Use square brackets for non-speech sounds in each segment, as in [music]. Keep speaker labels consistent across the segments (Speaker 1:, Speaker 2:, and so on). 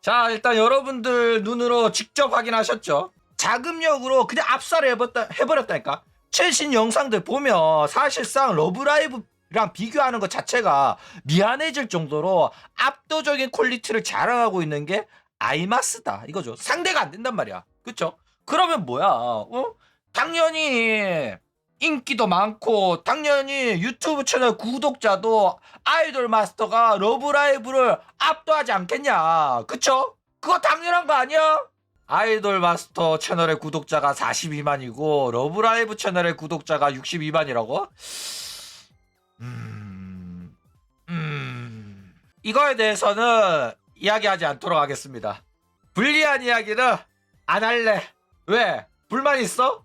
Speaker 1: 자, 일단 여러분들 눈으로 직접 확인하셨죠? 자금력으로 그냥 압살을 해버렸다, 해버렸다니까? 최신 영상들 보면 사실상 러브라이브랑 비교하는 것 자체가 미안해질 정도로 압도적인 퀄리티를 자랑하고 있는 게 아이마스다. 이거죠. 상대가 안 된단 말이야. 그쵸? 그러면 뭐야? 어? 당연히 인기도 많고 당연히 유튜브 채널 구독자도 아이돌 마스터가 러브라이브를 압도하지 않겠냐 그쵸? 그거 당연한 거 아니야? 아이돌 마스터 채널의 구독자가 42만이고 러브라이브 채널의 구독자가 62만이라고? 음... 음... 이거에 대해서는 이야기하지 않도록 하겠습니다 불리한 이야기는 안 할래 왜? 불만 있어?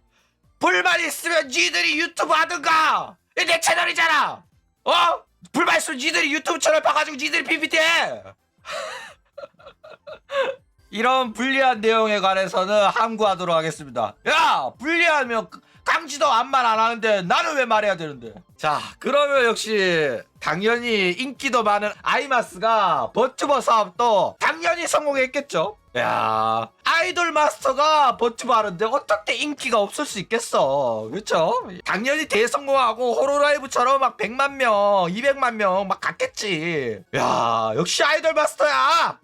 Speaker 1: 불만 있으면 니들이 유튜브 하든가! 이게 내 채널이잖아! 어? 불만 있으면 니들이 유튜브 채널 봐가지고 니들이 PPT 해! [laughs] 이런 불리한 내용에 관해서는 함구하도록 하겠습니다. 야! 불리하면 강지도 암만 안 하는데 나는 왜 말해야 되는데? 자, 그러면 역시 당연히 인기도 많은 아이마스가 버튜버 사업도 당연히 성공했겠죠? 야, 아이돌 마스터가 버튜버 하는데 어떻게 인기가 없을 수 있겠어? 그렇죠? 당연히 대성공하고 호로라이브처럼 막 100만 명, 200만 명 막 갔겠지. 야, 역시 아이돌 마스터야.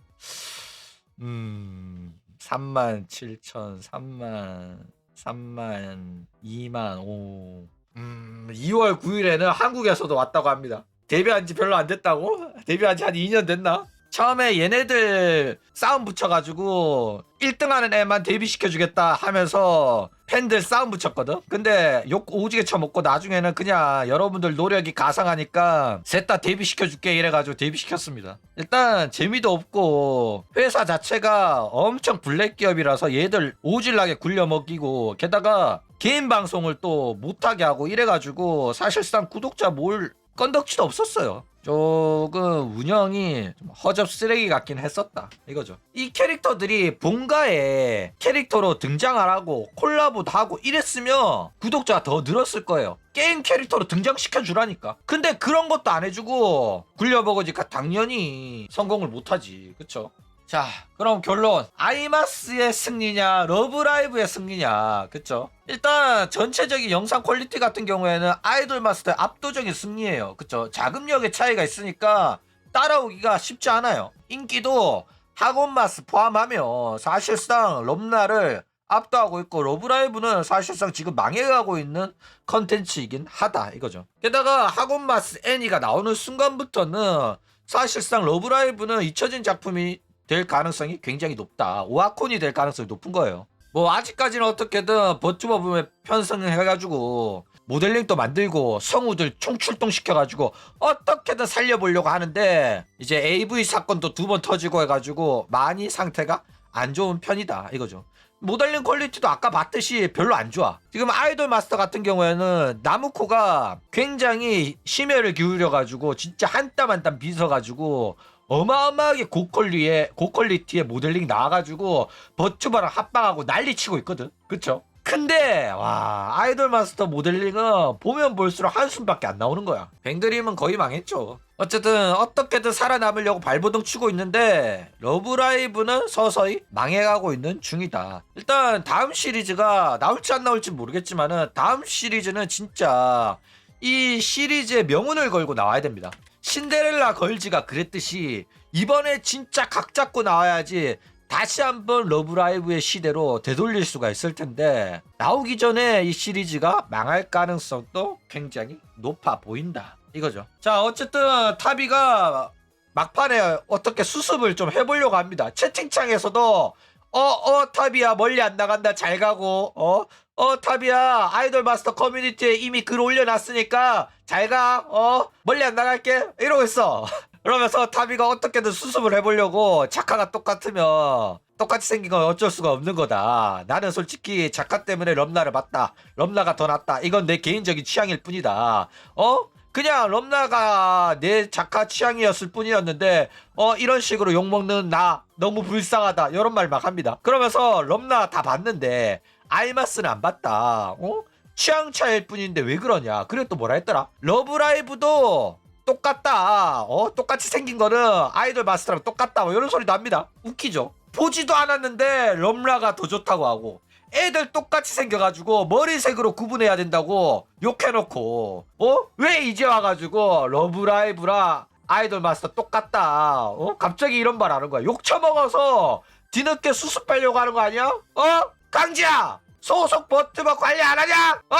Speaker 1: 음, 3만 7천, 3만, 3만, 2만, 오. 음, 2월 9일에는 한국에서도 왔다고 합니다. 데뷔한 지 별로 안 됐다고? 데뷔한 지 한 2년 됐나? 처음에 얘네들 싸움 붙여가지고 1등 하는 애만 데뷔시켜주겠다 하면서 팬들 싸움 붙였거든? 근데 욕 오지게 쳐먹고 나중에는 그냥 여러분들 노력이 가상하니까 셋 다 데뷔시켜줄게 이래가지고 데뷔시켰습니다. 일단 재미도 없고 회사 자체가 엄청 블랙 기업이라서 얘들 오질나게 굴려먹이고 게다가 개인 방송을 또 못하게 하고 이래가지고 사실상 구독자 몰 건덕지도 없었어요. 조금 운영이 좀 허접 쓰레기 같긴 했었다. 이거죠. 이 캐릭터들이 본가에 캐릭터로 등장을 하고 콜라보도 하고 이랬으면 구독자가 더 늘었을 거예요. 게임 캐릭터로 등장시켜 주라니까. 근데 그런 것도 안 해주고 굴려먹으니까 당연히 성공을 못하지. 그쵸 자 그럼 결론. 아이마스의 승리냐 러브라이브의 승리냐 그쵸? 일단 전체적인 영상 퀄리티 같은 경우에는 아이돌 마스터의 압도적인 승리예요. 그쵸? 자금력의 차이가 있으니까 따라오기가 쉽지 않아요. 인기도 학원 마스 포함하면 사실상 럼나를 압도하고 있고 러브라이브는 사실상 지금 망해가고 있는 컨텐츠이긴 하다 이거죠. 게다가 학원 마스 애니가 나오는 순간부터는 사실상 러브라이브는 잊혀진 작품이 될 가능성이 굉장히 높다. 오아콘이 될 가능성이 높은 거예요. 뭐 아직까지는 어떻게든 버튜버 부에 편성을 해가지고 모델링도 만들고 성우들 총출동시켜가지고 어떻게든 살려보려고 하는데 이제 AV 사건도 두 번 터지고 해가지고 많이 상태가 안 좋은 편이다 이거죠. 모델링 퀄리티도 아까 봤듯이 별로 안 좋아. 지금 아이돌 마스터 같은 경우에는 나무코가 굉장히 심혈을 기울여가지고 진짜 한 땀 한 땀 빗어가지고 어마어마하게 고퀄리의 고퀄리티의 모델링 나와가지고 버튜버랑 합방하고 난리 치고 있거든. 그쵸? 근데 와 아이돌 마스터 모델링은 보면 볼수록 한숨밖에 안 나오는 거야. 뱅드림은 거의 망했죠. 어쨌든 어떻게든 살아남으려고 발버둥 치고 있는데 러브라이브는 서서히 망해가고 있는 중이다. 일단 다음 시리즈가 나올지 안 나올지 모르겠지만은 다음 시리즈는 진짜 이 시리즈의 명운을 걸고 나와야 됩니다. 신데렐라 걸즈가 그랬듯이 이번에 진짜 각 잡고 나와야지 다시 한번 러브라이브의 시대로 되돌릴 수가 있을 텐데 나오기 전에 이 시리즈가 망할 가능성도 굉장히 높아 보인다 이거죠. 자 어쨌든 타비가 막판에 어떻게 수습을 좀 해보려고 합니다. 채팅창에서도 어 어 타비야 멀리 안 나간다 잘 가고 어? 어 타비야 아이돌 마스터 커뮤니티에 이미 글 올려놨으니까 잘 가 어? 멀리 안 나갈게 이러고 있어. [laughs] 그러면서 타비가 어떻게든 수습을 해보려고 작가가 똑같으면 똑같이 생긴 건 어쩔 수가 없는 거다. 나는 솔직히 작가 때문에 럼나를 봤다. 럼나가 더 낫다. 이건 내 개인적인 취향일 뿐이다. 어? 그냥 럼나가 내 작가 취향이었을 뿐이었는데 어 이런 식으로 욕먹는 나 너무 불쌍하다 이런 말 막 합니다 그러면서 럼나 다 봤는데 아이마스는 안 봤다. 어? 취향 차일 뿐인데 왜 그러냐? 그래 또 뭐라 했더라? 러브라이브도 똑같다. 어 똑같이 생긴 거는 아이돌 마스터랑 똑같다. 뭐 이런 소리 납니다. 웃기죠. 보지도 않았는데 럼라가 더 좋다고 하고 애들 똑같이 생겨가지고 머리색으로 구분해야 된다고 욕해놓고 어? 왜 이제 와가지고 러브라이브랑 아이돌 마스터 똑같다 어? 갑자기 이런 말 하는 거야 욕 처먹어서 뒤늦게 수습 하려고 하는 거 아니야? 어? 강지야 소속 버트버 관리 안 하냐? 어?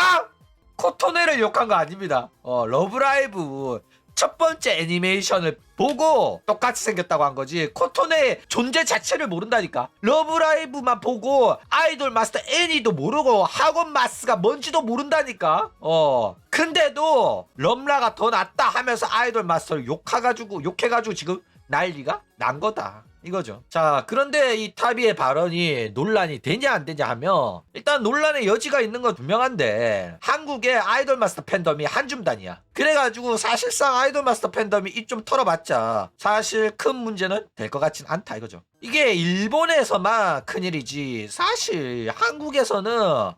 Speaker 1: 코토네를 욕한 거 아닙니다 어 러브라이브 첫 번째 애니메이션을 보고 똑같이 생겼다고 한 거지. 코토네 존재 자체를 모른다니까. 러브라이브만 보고 아이돌 마스터 애니도 모르고 학원 마스가 뭔지도 모른다니까. 어. 근데도 럼라가 더 낫다 하면서 아이돌 마스터를 욕해가지고 욕해가지고 지금 난리가 난 거다 이거죠. 자, 그런데 이 타비의 발언이 논란이 되냐 안 되냐 하면 일단 논란의 여지가 있는 건 분명한데 한국의 아이돌 마스터 팬덤이 한 줌단이야. 그래가지고 사실상 아이돌 마스터 팬덤이 이좀 털어봤자 사실 큰 문제는 될 것 같진 않다 이거죠. 이게 일본에서만 큰일이지 사실 한국에서는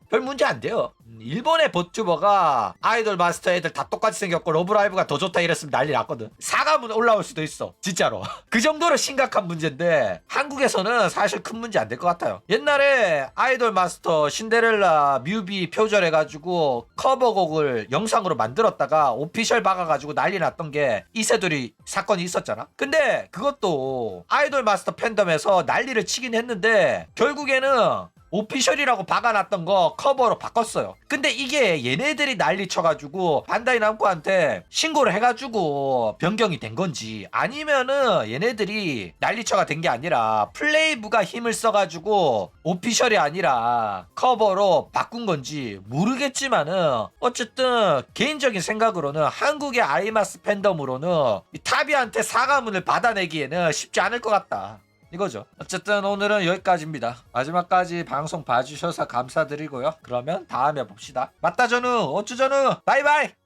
Speaker 1: 별 문제 안 돼요. 음, 일본의 버튜버가 아이돌 마스터 애들 다 똑같이 생겼고 러브라이브가 더 좋다 이랬으면 난리 났거든. 사과문 올라올 수도 있어. 진짜로. [laughs] 그 정도로 심각한 문제인데 한국에서는 사실 큰 문제 안 될 것 같아요. 옛날에 아이돌 마스터 신데렐라 뮤비 표절해가지고 커버곡을 영상으로 만들었다가 오피셜 박아가지고 난리 났던 게 이세돌이 사건이 있었잖아. 근데 그것도 아이돌 마스터 팬덤에서 난리를 치긴 했는데 결국에는 오피셜이라고 박아놨던 거 커버로 바꿨어요. 근데 이게 얘네들이 난리 쳐가지고 반다이 남코한테 신고를 해가지고 변경이 된 건지 아니면은 얘네들이 난리쳐가 된 게 아니라 플레이브가 힘을 써가지고 오피셜이 아니라 커버로 바꾼 건지 모르겠지만은 어쨌든 개인적인 생각으로는 한국의 아이마스 팬덤으로는 이 타비한테 사과문을 받아내기에는 쉽지 않을 것 같다. 이거죠. 어쨌든 오늘은 여기까지입니다. 마지막까지 방송 봐주셔서 감사드리고요. 그러면 다음에 봅시다. 맞다 전우, 어쭈 전우, 바이바이!